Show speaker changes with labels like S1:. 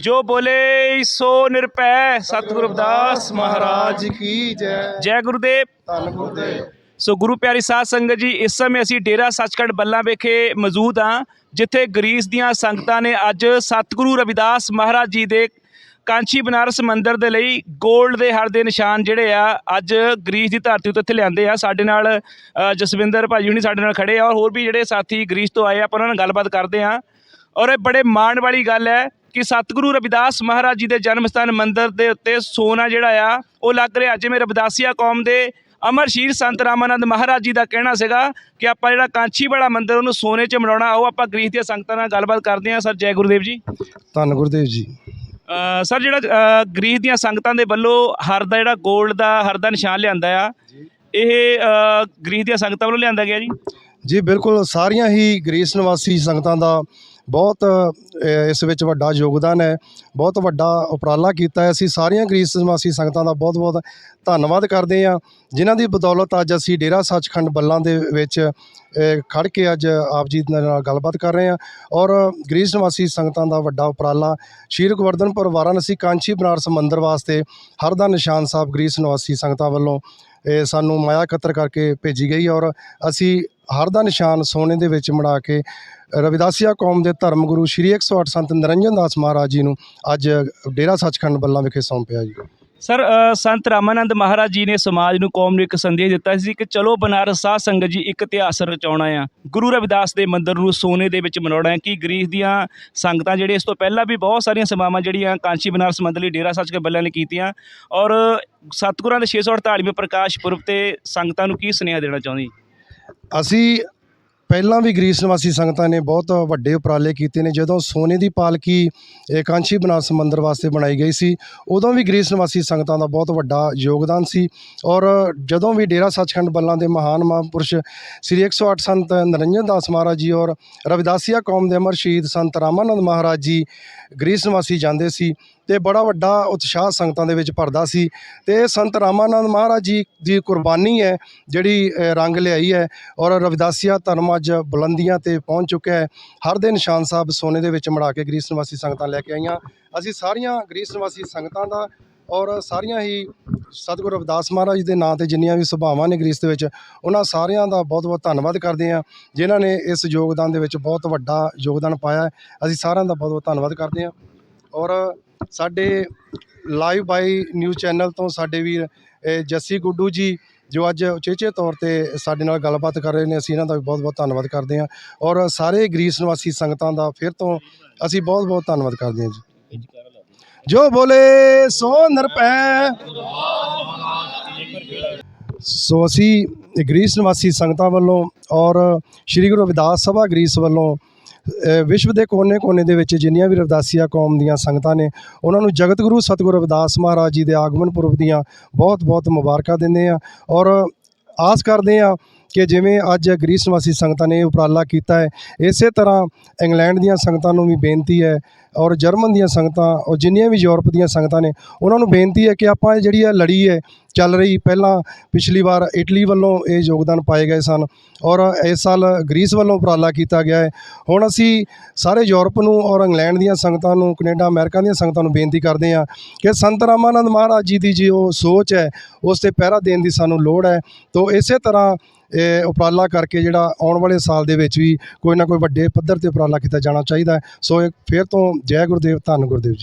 S1: ਜੋ ਬੋਲੇ ਸੋ ਨਿਰਭੈ ਸਤਿਗੁਰੂ ਰਵਿਦਾਸ
S2: ਮਹਾਰਾਜ ਕੀ ਜੈ।
S1: ਜੈ ਗੁਰੂਦੇਵ।
S2: ਧੰਨ ਗੁਰਦੇਵ।
S1: ਸੋ ਗੁਰੂ ਪਿਆਰੀ ਸਾਧ ਸੰਗਤ ਜੀ ਇਸ ਸਮੇਂ ਅਸੀਂ ਡੇਰਾ ਸੱਚਖੰਡ ਬੱਲਾ ਵਿਖੇ ਮੌਜੂਦ ਹਾਂ ਜਿੱਥੇ ਗ੍ਰੀਸ ਦੀਆਂ ਸੰਗਤਾਂ ਨੇ ਅੱਜ ਸਤਿਗੁਰੂ ਰਵਿਦਾਸ ਮਹਾਰਾਜ ਜੀ ਦੇ ਕਾਂਚੀ ਬਨਾਰਸ ਮੰਦਿਰ ਦੇ ਲਈ 골ਡ ਦੇ ਹਰ ਦੇ ਨਿਸ਼ਾਨ ਜਿਹੜੇ ਆ ਅੱਜ ਗ੍ਰੀਸ ਦੀ ਧਰਤੀ ਉੱਤੇ ਇੱਥੇ ਲਿਆਂਦੇ ਆ। ਸਾਡੇ ਨਾਲ ਜਸਵਿੰਦਰ ਭਾਜੀ ਹੁਣੀ ਸਾਡੇ ਨਾਲ ਖੜੇ ਆ। ਔਰ ਹੋਰ ਵੀ ਜਿਹੜੇ ਸਾਥੀ ਗ੍ਰੀਸ ਤੋਂ ਆਏ ਆ ਆਪਾਂ ਉਹਨਾਂ ਨਾਲ ਗੱਲਬਾਤ ਕਰਦੇ ਆ। ਔਰ ਇਹ ਬੜੇ ਮਾਣ ਵਾਲੀ ਗੱਲ ਹੈ ਕਿ ਸਤਿਗੁਰੂ ਰਵਿਦਾਸ ਮਹਾਰਾਜ ਜੀ ਦੇ ਜਨਮ ਸਥਾਨ ਮੰਦਿਰ ਦੇ ਉੱਤੇ ਸੋਨਾ ਜਿਹੜਾ ਆ ਉਹ ਲੱਗ ਰਿਹਾ। ਜਿਵੇਂ ਰਵਿਦਾਸੀਆ ਕੌਮ ਦੇ ਅਮਰ ਸ਼ੀਰ ਸੰਤ ਰਾਮਾਨੰਦ ਮਹਾਰਾਜ ਜੀ ਦਾ ਕਹਿਣਾ ਸੀਗਾ ਕਿ ਆਪਾਂ ਜਿਹੜਾ ਕਾਂਚੀ ਵਾਲਾ ਮੰਦਿਰ ਉਹਨੂੰ ਸੋਨੇ 'ਚ ਬਣਾਉਣਾ ਆਓ ਆਪਾਂ ਗ੍ਰੀਸ ਦੀਆਂ ਸੰਗਤਾਂ ਨਾਲ ਗੱਲਬਾਤ ਕਰਦੇ ਹਾਂ। ਸਰ ਜੈ ਗੁਰਦੇਵ ਜੀ।
S2: ਧੰਨ ਗੁਰਦੇਵ ਜੀ।
S1: ਸਰ ਜਿਹੜਾ ਗ੍ਰੀਸ ਦੀਆਂ ਸੰਗਤਾਂ ਦੇ ਵੱਲੋਂ ਹਰ ਦਾ ਜਿਹੜਾ 골ਡ ਦਾ ਹਰ ਦਾ ਨਿਸ਼ਾਨ ਲਿਆਂਦਾ ਆ ਇਹ ਗ੍ਰੀਸ ਦੀਆਂ ਸੰਗਤਾਂ ਵੱਲੋਂ ਲਿਆਂਦਾ ਗਿਆ ਜੀ?
S2: ਜੀ ਬਿਲਕੁਲ। ਸਾਰੀਆਂ ਹੀ ਗ੍ਰੀਸ ਨਿਵਾਸੀ ਸੰਗਤਾਂ ਦਾ ਬਹੁਤ ਇਸ ਵਿੱਚ ਵੱਡਾ ਯੋਗਦਾਨ ਹੈ। ਬਹੁਤ ਵੱਡਾ ਉਪਰਾਲਾ ਕੀਤਾ ਹੈ। ਅਸੀਂ ਸਾਰੀਆਂ ਗ੍ਰੀਸ ਨਿਵਾਸੀ ਸੰਗਤਾਂ ਦਾ ਬਹੁਤ-ਬਹੁਤ ਧੰਨਵਾਦ ਕਰਦੇ ਹਾਂ। ਜਿਨ੍ਹਾਂ ਦੀ ਬਦੌਲਤ ਅੱਜ ਅਸੀਂ ਡੇਰਾ ਸੱਚਖੰਡ ਬੱਲਾਂ ਦੇ ਵਿੱਚ ਅ, ਖੜ ਕੇ ਅੱਜ ਆਪ ਜੀ ਨਾਲ ਗੱਲਬਾਤ ਕਰ ਰਹੇ ਹਾਂ। ਔਰ ਗ੍ਰੀਸ ਨਿਵਾਸੀ ਸੰਗਤਾਂ ਦਾ ਵੱਡਾ ਉਪਰਾਲਾ ਸ਼੍ਰੀ ਗੋਵਰਧਨਪੁਰ ਵਾਰਾਣਸੀ ਕਾਂਚੀ ਬਨਾਰਸ ਮੰਦਿਰ ਵਾਸਤੇ ਹਰਦਾ ਨਿਸ਼ਾਨ ਸਾਹਿਬ ਗ੍ਰੀਸ ਨਿਵਾਸੀ ਸੰਗਤਾਂ ਵੱਲੋਂ ਇਹ ਸਾਨੂੰ ਮਾਇਆ ਇਕੱਤਰ ਕਰਕੇ ਭੇਜੀ ਗਈ ਔਰ ਅਸੀਂ ਹਰ ਦਾ ਨਿਸ਼ਾਨ ਸੋਨੇ ਦੇ ਵਿੱਚ ਮੜਾ ਕੇ ਰਵਿਦਾਸੀਆ ਕੌਮ ਦੇ ਧਰਮ ਗੁਰੂ ਸ਼੍ਰੀ 108 ਸੰਤ ਨਿਰੰਜਨ ਦਾਸ ਮਹਾਰਾਜ ਜੀ ਨੂੰ ਅੱਜ ਡੇਰਾ ਸੱਚਖੰਡ ਬੱਲਾ ਵਿਖੇ ਸੌਂਪਿਆ ਜੀ।
S1: ਸਰ ਸੰਤ ਰਾਮਾਨੰਦ ਮਹਾਰਾਜ ਜੀ ਨੇ ਸਮਾਜ ਨੂੰ ਕੌਮ ਨੂੰ ਇੱਕ ਸੰਦੇਸ਼ ਦਿੱਤਾ ਸੀ ਕਿ ਚਲੋ ਬਨਾਰਸ ਸਾਧ ਸੰਗਤ ਜੀ ਇੱਕ ਇਤਿਹਾਸ ਰਚਾਉਣਾ ਆ। ਗੁਰੂ ਰਵਿਦਾਸ ਦੇ ਮੰਦਿਰ ਨੂੰ ਸੋਨੇ ਦੇ ਵਿੱਚ ਬਣਾਉਣਾ ਹੈ ਕਿ ਗ੍ਰੀਸ ਦੀਆਂ ਸੰਗਤਾਂ ਜਿਹੜੇ ਇਸ ਤੋਂ ਪਹਿਲਾਂ ਵੀ ਬਹੁਤ ਸਾਰੀਆਂ ਸੇਵਾਵਾਂ ਜਿਹੜੀਆਂ ਕਾਂਚੀ ਬਨਾਰਸ ਮੰਦਿਰ ਲਈ ਡੇਰਾ ਸੱਚ ਕੇ ਬੱਲਿਆਂ ਨੇ ਕੀਤੀਆਂ ਔਰ ਸਤਿਗੁਰਾਂ ਦੇ 648ਵੇਂ ਪ੍ਰਕਾਸ਼ ਪੁਰਬ ਤੇ ਸੰਗਤਾਂ ਨੂੰ ਕੀ ਸੁਨੇਹਾ ਦੇਣਾ ਚਾਹੁੰਦੀ?
S2: ਅਸੀਂ ਪਹਿਲਾਂ ਵੀ ਗ੍ਰੀਸ ਨਿਵਾਸੀ ਸੰਗਤਾਂ ਨੇ ਬਹੁਤ ਵੱਡੇ ਉਪਰਾਲੇ ਕੀਤੇ ਨੇ। ਜਦੋਂ ਸੋਨੇ ਦੀ ਪਾਲਕੀ ਇਹ ਕਾਂਚੀ ਬਨਾਰਸ ਮੰਦਿਰ ਵਾਸਤੇ ਬਣਾਈ ਗਈ ਸੀ, ਉਦੋਂ ਵੀ ਗ੍ਰੀਸ ਨਿਵਾਸੀ ਸੰਗਤਾਂ ਦਾ ਬਹੁਤ ਵੱਡਾ ਯੋਗਦਾਨ ਸੀ ਔਰ ਜਦੋਂ ਵੀ ਡੇਰਾ ਸੱਚਖੰਡ ਬੱਲਾਂ ਦੇ ਮਹਾਨ ਮਹਾਂਪੁਰਸ਼ ਸ੍ਰੀ 108 ਸੰਤ ਨਿਰੰਜਨ ਦਾਸ ਮਹਾਰਾਜ ਜੀ ਔਰ ਰਵਿਦਾਸੀਆ ਕੌਮ ਦੇ ਅਮਰ ਸ਼ਹੀਦ ਸੰਤ ਰਾਮਾਨੰਦ ਮਹਾਰਾਜ ਜੀ ਗ੍ਰੀਸ ਨਿਵਾਸੀ ਜਾਂਦੇ ਸੀ ਤੇ ਬੜਾ ਵੱਡਾ ਉਤਸ਼ਾਹ ਸੰਗਤਾਂ ਦੇ ਵਿੱਚ ਭਰਦਾ ਸੀ ਤੇ ਸੰਤ ਰਾਮਾਨੰਦ ਮਹਾਰਾਜ ਜੀ ਦੀ ਕੁਰਬਾਨੀ ਹੈ ਜਿਹੜੀ ਰੰਗ ਲਿਆਈ ਹੈ ਔਰ ਰਵਿਦਾਸੀਆ ਧਰਮ ਅੱਜ ਬੁਲੰਦੀਆਂ ਤੇ ਪਹੁੰਚ ਚੁੱਕਿਆ ਹੈ। ਹਰ ਦੇ ਨਿਸ਼ਾਨ ਸਾਹਿਬ ਸੋਨੇ ਦੇ ਵਿੱਚ ਮੜਾ ਕੇ ਗ੍ਰੀਸ ਨਿਵਾਸੀ ਸੰਗਤਾਂ ਲੈ ਕੇ ਆਈਆਂ। ਅਸੀਂ ਸਾਰੀਆਂ ਗ੍ਰੀਸ ਨਿਵਾਸੀ ਸੰਗਤਾਂ ਦਾ ਔਰ ਸਾਰੀਆਂ ਹੀ ਸਤਿਗੁਰੂ ਰਵਿਦਾਸ ਮਹਾਰਾਜ ਜੀ ਦੇ ਨਾਂ ਤੇ ਜਿੰਨੀਆਂ ਵੀ ਸਭਾਵਾਂ ਨੇ ਗ੍ਰੀਸ ਦੇ ਵਿੱਚ, ਉਹਨਾਂ ਸਾਰਿਆਂ ਦਾ ਬਹੁਤ-ਬਹੁਤ ਧੰਨਵਾਦ ਕਰਦੇ ਹਾਂ, ਜਿਨ੍ਹਾਂ ਨੇ ਇਸ ਯੋਗਦਾਨ ਦੇ ਵਿੱਚ ਬਹੁਤ ਵੱਡਾ ਯੋਗਦਾਨ ਪਾਇਆ ਅਸੀਂ ਸਾਰਿਆਂ ਦਾ ਬਹੁਤ-ਬਹੁਤ ਧੰਨਵਾਦ ਕਰਦੇ ਹਾਂ। ਔਰ ਸਾਡੇ ਲਾਈਵ ਬਾਈ ਨਿਊਜ਼ ਚੈਨਲ ਤੋਂ ਸਾਡੇ ਵੀਰ ਜੱਸੀ ਗੁੱਡੂ ਜੀ ਜੋ ਅੱਜ ਉਚੇਚੇ ਤੌਰ ਤੇ ਸਾਡੇ ਨਾਲ ਗੱਲਬਾਤ ਕਰ ਰਹੇ ਨੇ, ਅਸੀਂ ਇਹਨਾਂ ਦਾ ਵੀ ਬਹੁਤ-ਬਹੁਤ ਧੰਨਵਾਦ ਕਰਦੇ ਹਾਂ ਔਰ ਸਾਰੇ ਗ੍ਰੀਸ ਨਿਵਾਸੀ ਸੰਗਤਾਂ ਦਾ ਫਿਰ ਤੋਂ ਅਸੀਂ ਬਹੁਤ-ਬਹੁਤ ਧੰਨਵਾਦ ਕਰਦੇ ਹਾਂ ਜੀ। ਜੋ ਬੋਲੇ, ਸੋ ਨਿਰਭੈ। ਸੋ ਅਸੀਂ ਗ੍ਰੀਸ ਨਿਵਾਸੀ ਸੰਗਤਾਂ ਵੱਲੋਂ ਔਰ ਸ੍ਰੀ ਗੁਰੂ ਰਵਿਦਾਸ ਸਭਾ ਗ੍ਰੀਸ ਵੱਲੋਂ ਵਿਸ਼ਵ ਦੇ ਕੋਨੇ-ਕੋਨੇ ਦੇ ਵਿੱਚ ਜਿੰਨੀਆਂ ਵੀ ਰਵਦਾਸੀਆ ਕੌਮ ਦੀਆਂ ਸੰਗਤਾਂ ਨੇ, ਉਹਨਾਂ ਨੂੰ ਜਗਤ ਗੁਰੂ ਸਤਿਗੁਰੂ ਰਵਿਦਾਸ ਮਹਾਰਾਜ ਜੀ ਦੇ ਆਗਮਨ ਪੁਰਬ ਦੀਆਂ ਬਹੁਤ-ਬਹੁਤ ਮੁਬਾਰਕਾਂ ਦਿੰਦੇ ਆ ਔਰ ਆਸ ਕਰਦੇ ਆ ਕਿ ਜਿਵੇਂ ਅੱਜ ਗ੍ਰੀਸ ਨਿਵਾਸੀ ਸੰਗਤਾਂ ਨੇ ਇਹ ਉਪਰਾਲਾ ਕੀਤਾ ਹੈ, ਇਸੇ ਤਰ੍ਹਾਂ ਇੰਗਲੈਂਡ ਦੀਆਂ ਸੰਗਤਾਂ ਨੂੰ ਵੀ ਬੇਨਤੀ ਹੈ ਔਰ ਜਰਮਨ ਦੀਆਂ ਸੰਗਤਾਂ, ਔਰ ਜਿੰਨੀਆਂ ਵੀ ਯੂਰਪ ਦੀਆਂ ਸੰਗਤਾਂ ਨੇ, ਉਹਨਾਂ ਨੂੰ ਬੇਨਤੀ ਹੈ ਕਿ ਆਪਾਂ ਇਹ ਜਿਹੜੀ ਇਹ ਲੜੀ ਹੈ, ਚੱਲ ਰਹੀ, ਪਹਿਲਾਂ ਪਿਛਲੀ ਵਾਰ ਇਟਲੀ ਵੱਲੋਂ ਇਹ ਯੋਗਦਾਨ ਪਾਏ ਗਏ ਸਨ, ਔਰ ਇਸ ਸਾਲ ਗ੍ਰੀਸ ਵੱਲੋਂ ਉਪਰਾਲਾ ਕੀਤਾ ਗਿਆ ਹੈ। ਹੁਣ ਅਸੀਂ ਸਾਰੇ ਯੂਰਪ ਨੂੰ ਔਰ ਇੰਗਲੈਂਡ ਦੀਆਂ ਸੰਗਤਾਂ ਨੂੰ, ਕੈਨੇਡਾ, ਅਮਰੀਕਾ ਦੀਆਂ ਸੰਗਤਾਂ ਨੂੰ ਬੇਨਤੀ ਕਰਦੇ ਹਾਂ ਕਿ ਸੰਤ ਰਾਮਾਨੰਦ ਮਹਾਰਾਜ ਜੀ ਦੀ ਜੋ ਸੋਚ ਹੈ, ਉਸ ਤੇ ਪਹਿਰਾ ਦੇਣ ਦੀ ਸਾਨੂੰ ਲੋੜ ਹੈ। ਤੋਂ ਇਸੇ ਤਰ੍ਹਾਂ ਇਹ ਉਪਰਾਲਾ ਕਰਕੇ ਜਿਹੜਾ ਆਉਣ ਵਾਲੇ ਸਾਲ ਦੇ ਵਿੱਚ ਵੀ ਕੋਈ ਨਾ ਕੋਈ ਵੱਡੇ ਪੱਧਰ ਤੇ ਉਪਰਾਲਾ ਕੀਤਾ ਜਾਣਾ ਚਾਹੀਦਾ ਸੋ ਇਹ ਫਿਰ ਤੋਂ ਜੈ ਗੁਰਦੇਵ ਧੰਨ ਗੁਰਦੇਵ ਜੀ।